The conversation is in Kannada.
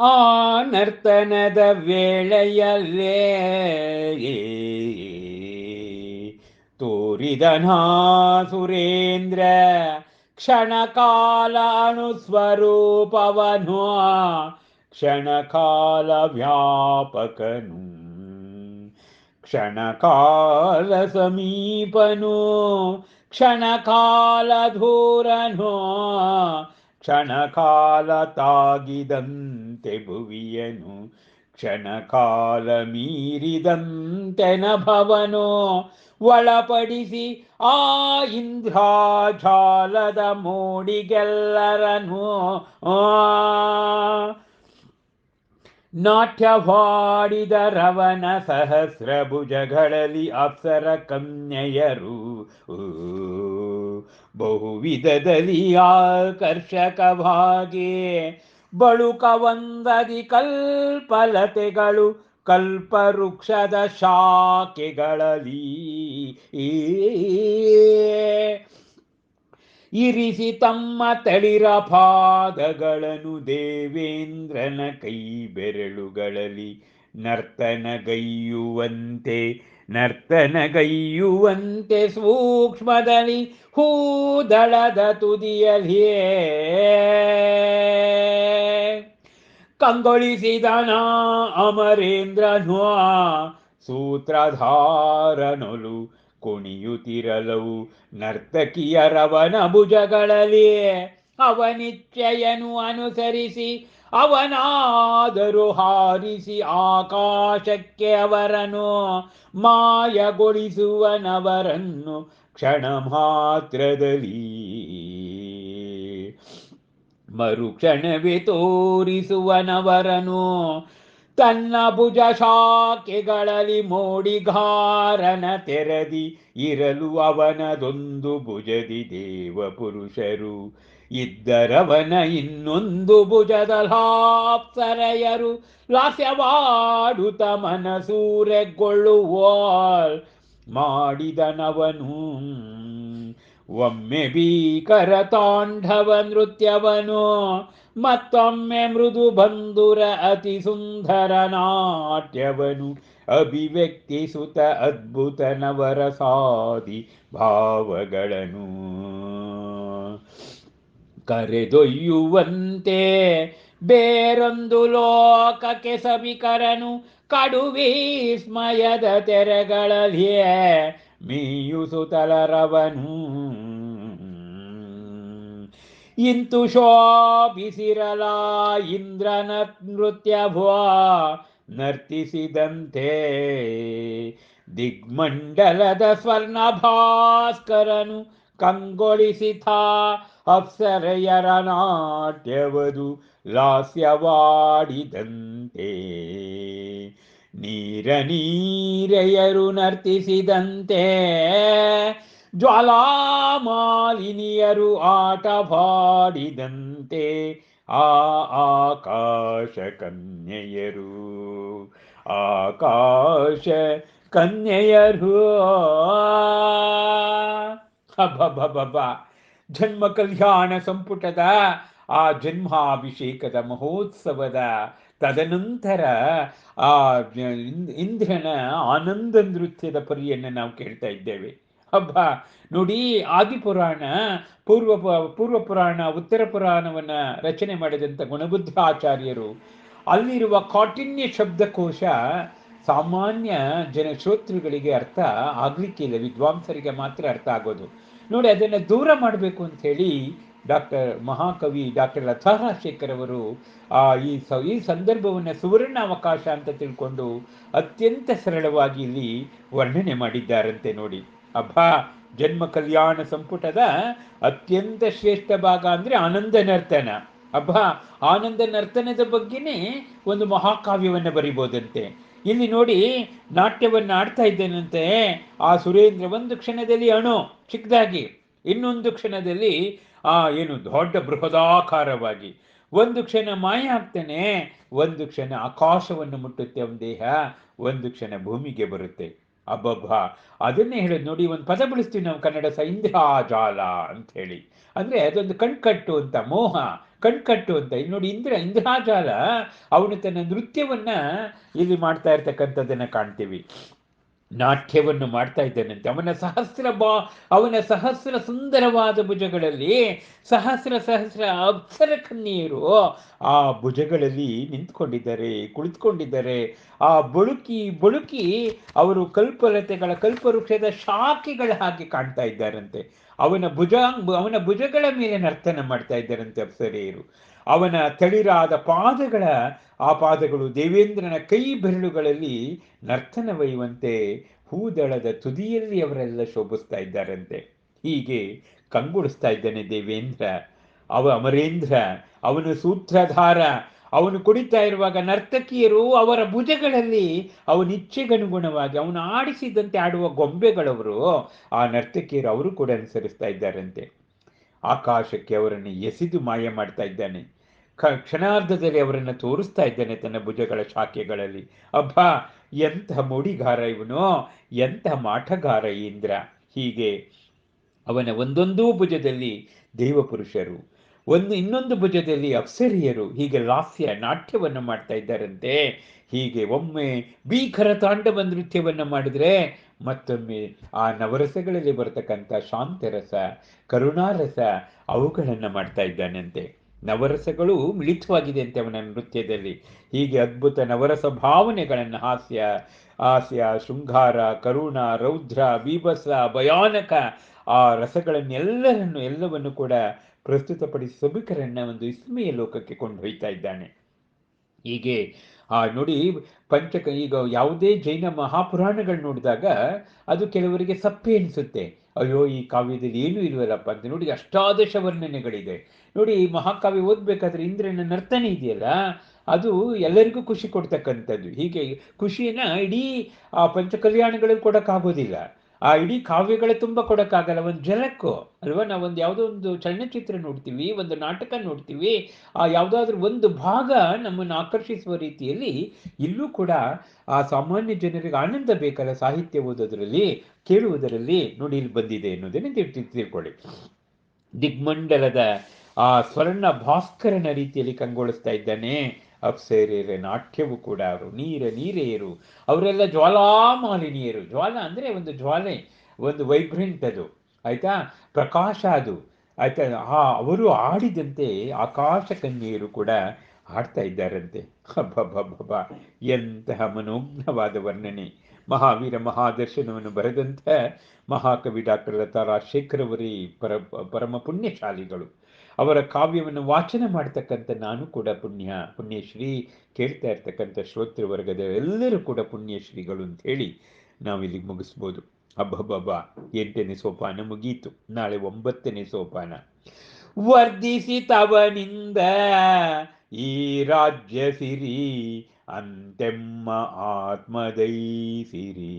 ಆ ನರ್ತನದ ವೇಳೆಯಲ್ಲೇ ತೋರಿದನಾ ಸುರೇಂದ್ರ ಕ್ಷಣಕಾಲ ಅಣುಸ್ವರೂಪವನು ಕ್ಷಣಕಾಲ ವ್ಯಾಪಕನು ಕ್ಷಣಕಾಲ ಸಮೀಪನು ಕ್ಷಣಕಾಲ ದೂರನು ಕ್ಷಣಕಾಲ ತಾಗಿದಂತೆ ಭುವಿಯನು ಕ್ಷಣಕಾಲ ಮೀರಿದಂತೆ ಭವನು ಒಳಪಡಿಸಿ ಆ ಇಂದ್ರಾಜಾಲದ ಮೋಡಿಗೆಲ್ಲರನು, ಆ ನಾಟ್ಯವಾಡಿದ ರವನ ಸಹಸ್ರ ಭುಜಗಳಲ್ಲಿ ಅಪ್ಸರ ಕನ್ಯೆಯರು ಬಹುವಿಧದಲ್ಲಿ ಆಕರ್ಷಕವಾಗಿ ಬಳುಕವಂದದಿ ಕಲ್ಪಲತೆಗಳು ಕಲ್ಪವೃಕ್ಷದ ಶಾಖೆಗಳಲ್ಲಿ. ಇರಿಸಿ ತಮ್ಮ ತಳಿರ ಪಾದಗಳನ್ನು ದೇವೇಂದ್ರನ ಕೈ ಬೆರಳುಗಳಲ್ಲಿ ನರ್ತನಗೈಯುವಂತೆ ನರ್ತನಗೈಯುವಂತೆ ಸೂಕ್ಷ್ಮದಲ್ಲಿ ಹೂದಳದ ತುದಿಯಲಿಯೇ ಕಂಗೊಳಿಸಿದನ ಅಮರೇಂದ್ರನು ಸೂತ್ರಧಾರನೊಲು ಕುಣಿಯುತ್ತಿರಲವು ನರ್ತಕಿಯರವನ ಭುಜಗಳಲ್ಲಿಯೇ ಅವನಿಚ್ಛೆಯನ್ನು ಅನುಸರಿಸಿ ಅವನಾದರೂ ಹಾರಿಸಿ ಆಕಾಶಕ್ಕೆ ಅವರನು ಮಾಯಗೊಳಿಸುವನವರನ್ನು ಕ್ಷಣ ಮಾತ್ರದಲ್ಲಿ. ಮರುಕ್ಷಣವೇ ತೋರಿಸುವನವರನು ತನ್ನ ಭುಜ ಶಾಖೆಗಳಲ್ಲಿ ಮೋಡಿಗಾರನ ತೆರದಿ ಇರಲು ಅವನದೊಂದು ಭುಜದಿ ದೇವ ಪುರುಷರು ಇದ್ದರವನ ಇನ್ನೊಂದು ಭುಜದ ಲಾಪ್ಸರೆಯರು ಲಾಸ್ಯವಾಡುತ್ತ ಮನಸೂರೆಗೊಳ್ಳುವ ಮಾಡಿದನವನು. ಒಮ್ಮೆ ಭೀಕರ ತಾಂಡವ ನೃತ್ಯವನು, ಮತ್ತೊಮ್ಮೆ ಮೃದು ಬಂಧುರ ಅತಿ ಸುಂದರ ನಾಟ್ಯವನು. ಅಭಿವ್ಯಕ್ತಿಸುತ್ತ ಅದ್ಭುತ ನವರ ನವರಸಾದಿ ಭಾವಗಳನ್ನು ಕರೆದೊಯ್ಯುವಂತೆ ಬೇರೊಂದು ಲೋಕಕ್ಕೆ ಸಭಿಕರನು ಕಡು ವಿಸ್ಮಯದ ತೆರೆಗಳಲ್ಲಿಯೇ ಮೀಯುಸುತಲರವನು. ಇಂತು ಶೋಭಿಸಿರಲ ಇಂದ್ರನ ನೃತ್ಯವೋ ನರ್ತಿಸಿದಂತೆ ದಿಗ್ಮಂಡಲದ ಸ್ವರ್ಣ ಭಾಸ್ಕರನು ಕಂಗೊಳಿಸಿಥ ಅಪ್ಸರೆಯರ ನಾಟ್ಯವದು ಲಾಸ್ಯವಾಡಿದಂತೆ. ನೀರ ನೀರೆಯರು ನರ್ತಿಸಿದಂತೆ ಜ್ವಾಲಾಮಾಲಿನಿಯರು ಆಟವಾಡಿದಂತೆ ಆ ಆಕಾಶ ಕನ್ಯೆಯರು ಆಕಾಶ ಕನ್ಯೆಯರು ಹಬ್ಬಬ್ಬಬ್ಬ ಜನ್ಮ ಕಲ್ಯಾಣ ಸಂಪುಟದ ಆ ಜನ್ಮಾಭಿಷೇಕದ ಮಹೋತ್ಸವದ ತದನಂತರ ಆ ಇಂದ್ರನ ಆನಂದ ನೃತ್ಯದ ಪರಿಯನ್ನು ನಾವು ಕೇಳ್ತಾ ಇದ್ದೇವೆ. ಹಬ್ಬ, ನೋಡಿ ಆದಿಪುರಾಣ ಪೂರ್ವ ಪೂರ್ವ ಪುರಾಣ, ಉತ್ತರ ಪುರಾಣವನ್ನ ರಚನೆ ಮಾಡಿದಂಥ ಗುಣಬುದ್ಧ ಆಚಾರ್ಯರು ಅಲ್ಲಿರುವ ಕಾಠಿಣ್ಯ ಶಬ್ದಕೋಶ ಸಾಮಾನ್ಯ ಜನ ಶ್ರೋತೃಗಳಿಗೆ ಅರ್ಥ ಆಗ್ಲಿಕ್ಕಿಲ್ಲ ವಿದ್ವಾಂಸರಿಗೆ ಮಾತ್ರ ಅರ್ಥ ಆಗೋದು. ನೋಡಿ, ಅದನ್ನು ದೂರ ಮಾಡಬೇಕು ಅಂತ ಹೇಳಿ ಡಾಕ್ಟರ್ ಮಹಾಕವಿ ಡಾಕ್ಟರ್ ಲತಾ ರಾಜಶೇಖರ್ ಅವರು ಆ ಈ ಸ, ಈ ಸಂದರ್ಭವನ್ನು ಸುವರ್ಣ ಅವಕಾಶ ಅಂತ ತಿಳ್ಕೊಂಡು ಅತ್ಯಂತ ಸರಳವಾಗಿ ಇಲ್ಲಿ ವರ್ಣನೆ ಮಾಡಿದ್ದಾರಂತೆ ನೋಡಿ. ಅಬ್ಬಾ ಜನ್ಮ ಕಲ್ಯಾಣ ಸಂಪುಟದ ಅತ್ಯಂತ ಶ್ರೇಷ್ಠ ಭಾಗ ಅಂದರೆ ಆನಂದ ನರ್ತನ ಅಬ್ಬಾ ಆನಂದ ನರ್ತನದ ಬಗ್ಗೆನೇ ಒಂದು ಮಹಾಕಾವ್ಯವನ್ನು ಬರಿಬೋದಂತೆ. ಇಲ್ಲಿ ನೋಡಿ ನಾಟ್ಯವನ್ನು ಆಡ್ತಾ ಇದ್ದೇನಂತೆ? ಆ ಸುರೇಂದ್ರ ಒಂದು ಕ್ಷಣದಲ್ಲಿ ಅಣು, ಚಿಕ್ಕದಾಗಿ. ಇನ್ನೊಂದು ಕ್ಷಣದಲ್ಲಿ ಆ ಏನು ದೊಡ್ಡ ಬೃಹದಾಕಾರವಾಗಿ. ಒಂದು ಕ್ಷಣ ಮಾಯ ಆಗ್ತಾನೆ, ಒಂದು ಕ್ಷಣ ಆಕಾಶವನ್ನು ಮುಟ್ಟುತ್ತೆ ಅವನ ದೇಹ, ಒಂದು ಕ್ಷಣ ಭೂಮಿಗೆ ಬರುತ್ತೆ. ಅಬ್ಬಬ್ಬ. ಅದನ್ನೇ ಹೇಳೋದು ನೋಡಿ, ಒಂದು ಪದ ಬಳಸ್ತೀವಿ ನಾವು ಕನ್ನಡ ಸೈಂಧ್ಯಾಜಾಲ ಅಂತ ಹೇಳಿ ಅಂದ್ರೆ ಅದೊಂದು ಕಣ್ಕಟ್ಟು ಅಂತ, ಮೋಹ, ಕಣ್ಕಟ್ಟು ಅಂತ. ಇಲ್ಲಿ ನೋಡಿ ಇಂದ್ರ, ಇಂದ್ರಾಜಾಲ, ಅವನು ತನ್ನ ನೃತ್ಯವನ್ನ ಇಲ್ಲಿ ಮಾಡ್ತಾ ಇರ್ತಕ್ಕಂಥದ್ದನ್ನು ಕಾಣ್ತೀವಿ. ನಾಟ್ಯವನ್ನು ಮಾಡ್ತಾ ಇದ್ದಾನಂತೆ ಅವನ ಸಹಸ್ರ ಬಾ, ಅವನ ಸಹಸ್ರ ಸುಂದರವಾದ ಭುಜಗಳಲ್ಲಿ, ಸಹಸ್ರ ಸಹಸ್ರ ಅಪ್ಸರ ಕನ್ಯೆಯರು ಆ ಭುಜಗಳಲ್ಲಿ ನಿಂತ್ಕೊಂಡಿದ್ದಾರೆ, ಕುಳಿತುಕೊಂಡಿದ್ದಾರೆ. ಆ ಬಳುಕಿ ಬಳುಕಿ ಅವರು ಕಲ್ಪಲತೆಗಳ, ಕಲ್ಪವೃಕ್ಷದ ಶಾಖೆಗಳ ಹಾಗೆ ಕಾಣ್ತಾ ಇದ್ದಾರಂತೆ. ಅವನ ಭುಜ ಅವನ ಭುಜಗಳ ಮೇಲೆ ನರ್ತನ ಮಾಡ್ತಾ ಇದ್ದಾರಂತೆ ಅಪ್ಸರೆಯರು. ಅವನ ತಳಿರಾದ ಪಾದಗಳ ಆ ಪಾದಗಳು ದೇವೇಂದ್ರನ ಕೈ ಬೆರಳುಗಳಲ್ಲಿ ನರ್ತನವೈಯುವಂತೆ ಹೂದಳದ ತುದಿಯಲ್ಲಿ ಅವರೆಲ್ಲ ಶೋಭಿಸ್ತಾ ಇದ್ದಾರಂತೆ. ಹೀಗೆ ಕಂಗೊಳಿಸ್ತಾ ಇದ್ದಾನೆ ದೇವೇಂದ್ರ. ಅವ ಅಮರೇಂದ್ರ, ಅವನು ಸೂತ್ರಧಾರ, ಅವನು ಕುಡಿತಾ ಇರುವಾಗ ನರ್ತಕಿಯರು ಅವರ ಭುಜಗಳಲ್ಲಿ ಅವನ ಇಚ್ಛೆಗನುಗುಣವಾಗಿ ಅವನು ಆಡಿಸಿದಂತೆ ಆಡುವ ಗೊಂಬೆಗಳವರು ಆ ನರ್ತಕಿಯರು ಅವರು ಕೂಡ ಅನುಸರಿಸ್ತಾ ಇದ್ದಾರಂತೆ. ಆಕಾಶಕ್ಕೆ ಅವರನ್ನು ಎಸೆದು ಮಾಯ ಮಾಡ್ತಾ ಇದ್ದಾನೆ. ಕ್ಷಣಾರ್ಧದಲ್ಲಿ ಅವರನ್ನು ತೋರಿಸ್ತಾ ಇದ್ದಾನೆ ತನ್ನ ಭುಜಗಳ ಶಾಖೆಗಳಲ್ಲಿ. ಅಬ್ಬಾ, ಎಂಥ ಮೂಡಿಗಾರ ಇವನು, ಎಂಥ ಮಾಠಗಾರ ಇಂದ್ರ. ಹೀಗೆ ಅವನ ಒಂದೊಂದೂ ಭುಜದಲ್ಲಿ ದೇವಪುರುಷರು, ಒಂದು ಇನ್ನೊಂದು ಭುಜದಲ್ಲಿ ಅಪ್ಸರಿಯರು, ಹೀಗೆ ಲಾಸ್ಯ ನಾಟ್ಯವನ್ನು ಮಾಡ್ತಾ ಇದ್ದಾರಂತೆ. ಹೀಗೆ ಒಮ್ಮೆ ಭೀಕರ ತಾಂಡವ ನೃತ್ಯವನ್ನು ಮಾಡಿದರೆ ಮತ್ತೊಮ್ಮೆ ಆ ನವರಸಗಳಲ್ಲಿ ಬರತಕ್ಕಂಥ ಶಾಂತರಸ, ಕರುಣಾರಸ ಅವುಗಳನ್ನು ಮಾಡ್ತಾ ಇದ್ದಾನಂತೆ. ನವರಸಗಳು ಮಿಳಿತವಾಗಿದೆ ಅಂತೆ ಅವನ ನೃತ್ಯದಲ್ಲಿ. ಹೀಗೆ ಅದ್ಭುತ ನವರಸ ಭಾವನೆಗಳನ್ನು ಹಾಸ್ಯ ಹಾಸ್ಯ, ಶೃಂಗಾರ, ಕರುಣ, ರೌದ್ರ, ಬೀಭತ್ಸ, ಭಯಾನಕ ಆ ರಸಗಳನ್ನೆಲ್ಲರನ್ನು, ಎಲ್ಲವನ್ನು ಕೂಡ ಪ್ರಸ್ತುತಪಡಿಸಿ ಸಭಿಕರನ್ನ ಒಂದು ವಿಸ್ಮಯ ಲೋಕಕ್ಕೆ ಕೊಂಡೊಯ್ತಾ ಇದ್ದಾನೆ. ಹೀಗೆ, ಆ ನೋಡಿ ಪಂಚಕ ಈಗ ಯಾವುದೇ ಜೈನ ಮಹಾಪುರಾಣಗಳು ನೋಡಿದಾಗ ಅದು ಕೆಲವರಿಗೆ ಸಪ್ಪೆ ಅನಿಸುತ್ತೆ. ಅಯ್ಯೋ, ಈ ಕಾವ್ಯದಲ್ಲಿ ಏನೂ ಇಲ್ವಲ್ಲಪ್ಪ ಅಂತ ನೋಡಿ ಅಷ್ಟಾದಶ ವರ್ಣನೆಗಳಿದೆ ನೋಡಿ, ಈ ಮಹಾಕಾವ್ಯ ಓದ್ಬೇಕಾದ್ರೆ ಇಂದ್ರನ ನರ್ತನೆ ಇದೆಯಲ್ಲ, ಅದು ಎಲ್ಲರಿಗೂ ಖುಷಿ ಕೊಡ್ತಕ್ಕಂಥದ್ದು. ಹೀಗೆ ಖುಷಿನ ಇಡೀ ಆ ಪಂಚಕಲ್ಯಾಣಗಳಲ್ಲಿ ಕೊಡೋಕ್ಕಾಗೋದಿಲ್ಲ. ಆ ಇಡೀ ಕಾವ್ಯಗಳೇ ತುಂಬ ಕೊಡೋಕ್ಕಾಗಲ್ಲ. ಒಂದು ಜಲಕ್ಕೂ ಅಲ್ವಾ? ನಾವು ಒಂದು ಯಾವುದೋ ಒಂದು ಚಲನಚಿತ್ರ ನೋಡ್ತೀವಿ, ಒಂದು ನಾಟಕ ನೋಡ್ತೀವಿ, ಆ ಯಾವುದಾದ್ರೂ ಒಂದು ಭಾಗ ನಮ್ಮನ್ನು ಆಕರ್ಷಿಸುವ ರೀತಿಯಲ್ಲಿ ಇಲ್ಲೂ ಕೂಡ ಆ ಸಾಮಾನ್ಯ ಜನರಿಗೆ ಆನಂದ ಬೇಕಲ್ಲ ಸಾಹಿತ್ಯ ಓದೋದ್ರಲ್ಲಿ, ಕೇಳುವುದರಲ್ಲಿ. ನೋಡಿ ಇಲ್ಲಿ ಬಂದಿದೆ ಅನ್ನೋದನ್ನು ತಿಳ್ ತಿಳ್ಕೊಳ್ಳಿ. ದಿಗ್ಮಂಡಲದ ಆ ಸ್ವರ್ಣ ಭಾಸ್ಕರನ ರೀತಿಯಲ್ಲಿ ಕಂಗೊಳಿಸ್ತಾ ಇದ್ದಾನೆ. ಅಪ್ಸರೇರ ನಾಟ್ಯವು ಕೂಡ ಅವರು. ನೀರ ನೀರೆಯರು ಅವರೆಲ್ಲ ಜ್ವಾಲಾಮಾಲಿನಿಯರು. ಜ್ವಾಲ ಅಂದರೆ ಒಂದು ಜ್ವಾಲೆ, ಒಂದು ವೈಬ್ರೆಂಟ್ ಅದು. ಆಯಿತಾ? ಪ್ರಕಾಶ ಅದು. ಆಯ್ತಾ? ಆ, ಅವರು ಆಡಿದಂತೆ ಆಕಾಶ ಕನ್ಯೆಯರು ಕೂಡ ಹಾಡ್ತಾ ಇದ್ದಾರಂತೆ. ಹಬ್ಬ ಎಂತಹ ಮನೋಜ್ಞವಾದ ವರ್ಣನೆ. ಮಹಾವೀರ ಮಹಾದರ್ಶನವನ್ನು ಬರೆದಂಥ ಮಹಾಕವಿ ಡಾಕ್ಟರ್ ಲತಾ ರಾಜಶೇಖರ್ ಪರ, ಪರಮ ಪುಣ್ಯಶಾಲಿಗಳು. ಅವರ ಕಾವ್ಯವನ್ನು ವಾಚನ ಮಾಡ್ತಕ್ಕಂಥ ನಾನು ಕೂಡ ಪುಣ್ಯ, ಪುಣ್ಯಶ್ರೀ ಕೇಳ್ತಾ ಇರ್ತಕ್ಕಂಥ ಶ್ರೋತೃವರ್ಗದ ಎಲ್ಲರೂ ಕೂಡ ಪುಣ್ಯಶ್ರೀಗಳು ಅಂತ ಹೇಳಿ ನಾವಿಲ್ಲಿಗೆ ಮುಗಿಸ್ಬೋದು. ಅಬ್ಬಬ್ಬಬ್ಬ ಎಂಟನೇ ಸೋಪಾನ ಮುಗೀತು. ನಾಳೆ ಒಂಬತ್ತನೇ ಸೋಪಾನ. ವರ್ಧಿಸಿ ತವನಿಂದ ಈ ರಾಜ್ಯ ಸಿರಿ, ಅಂತೆಮ್ಮ ಆತ್ಮದೈ ಸಿರಿ.